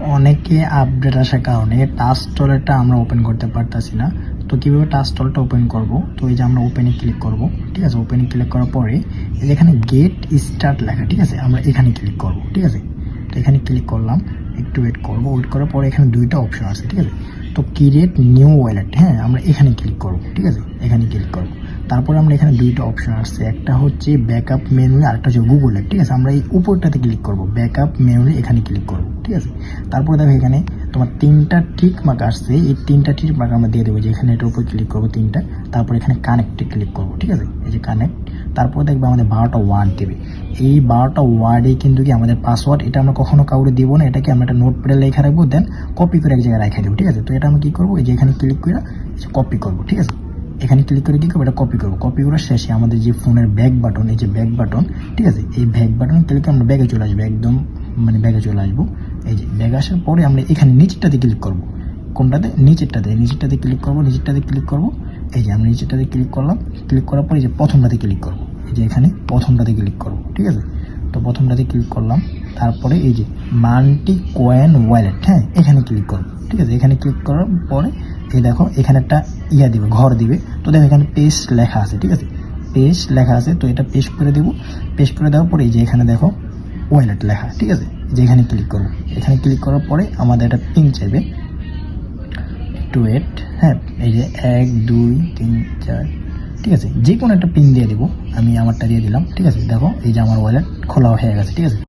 অনেকে আপডেট আসার কারণে টাচ টলেটা আমরা ওপেন করতে পারতাছি না। তো কীভাবে টাচ টলটা ওপেন করব? তো এই যে আমরা ওপেনে ক্লিক করব, ঠিক আছে? ওপেনে ক্লিক করার পরে এই যে এখানে গেট স্টার্ট লেখা, ঠিক আছে? আমরা এখানে ক্লিক করব, ঠিক আছে? তো এখানে ক্লিক করলাম, একটু ওয়েট করব। ওয়েট করার পরে এখানে দুইটা অপশন আছে, ঠিক আছে? তো ক্রিয়েট নিউ ওয়ালেট হ্যাঁ? আমরা এখানে ক্লিক করব, ঠিক আছে? এখানে ক্লিক করব। তারপরে আমরা এখানে দুইটা অপশন আসছে। একটা হচ্ছে ব্যাকআপ মেনু আর একটা হচ্ছে গুগলের ঠিক আছে? আমরা এই উপরটাতে ক্লিক করব। ব্যাকআপ মেনু এখানে ক্লিক করব। ঠিক আছে? তারপরে দেখো এখানে তোমার তিনটা টিক মার্ক আসছে। এই তিনটা টিক মার্ক আমরা দিয়ে দেবো যে এখানে এটার উপর ক্লিক করব তিনটা, তারপর এখানে কানেক্টে ক্লিক করব, ঠিক আছে? এই যে কানেক্ট তারপর দেখবে আমাদের বারোটা ওয়ার্ড দেবে। এই বারোটা ওয়ার্ডে কিন্তু কি আমাদের পাসওয়ার্ড এটা আমরা কখনো কাউরে দিব না, এটাকে আমরা একটা নোট প্যাডে লেখা রাখব দেন কপি করে এক জায়গায় রেখে দেবো, ঠিক আছে? তো এটা আমরা কী করব? এই যে এখানে ক্লিক করে কপি করব, ঠিক আছে? এখানে ক্লিক করে কি করব? এটা কপি করব। কপি করার শেষে আমাদের যে ফোনের ব্যাক বাটন এই যে ব্যাক বাটন ঠিক আছে? এই ব্যাক বাটন ক্লিক আমরা ব্যাগে চলে আসব, একদম মানে ব্যাগে চলে আসব। এই যে ব্যাগ আসার পরে আমরা এখানে নিচেরটাতে ক্লিক করব। কোনটাতে? নিচেরটাতে। নিচেরটাতে ক্লিক করব, নিচেরটাতে ক্লিক করব। এই যে আমরা নিচেরটাতে ক্লিক করলাম। ক্লিক করার পরে এই যে প্রথমটাতে ক্লিক করব। এই যে এখানে প্রথমটাতে ক্লিক করব, ঠিক আছে? তো প্রথমটাতে ক্লিক করলাম। তারপরে এই যে মাল্টি কয়েন ওয়ালেট হ্যাঁ এখানে ক্লিক করব, ঠিক আছে? এখানে ক্লিক করার পরে এই দেখো, এখানে একটা ইয়া দিবে, ঘর দিবে। তো দেখো এখানে পেজ লেখা আছে, ঠিক আছে? পেজ লেখা আছে, তো এটা পেস্ট করে দেবো। পেস্ট করে দেওয়ার পরে এই যে এখানে দেখো ওয়ালেট লেখা, ঠিক আছে? যে এখানে ক্লিক করব এখানে ক্লিক করার পরে আমাদের একটা পিন চাইবে। টু ওয়েট হ্যাঁ এই যে এক, দুই, তিন, চার, ঠিক আছে? যে কোনো একটা পিন দিয়ে দেবো। আমি আমারটা দিয়ে দিলাম, ঠিক আছে? দেখো, এই যে আমার ওয়ালেট খোলা হয়ে গেছে, ঠিক আছে?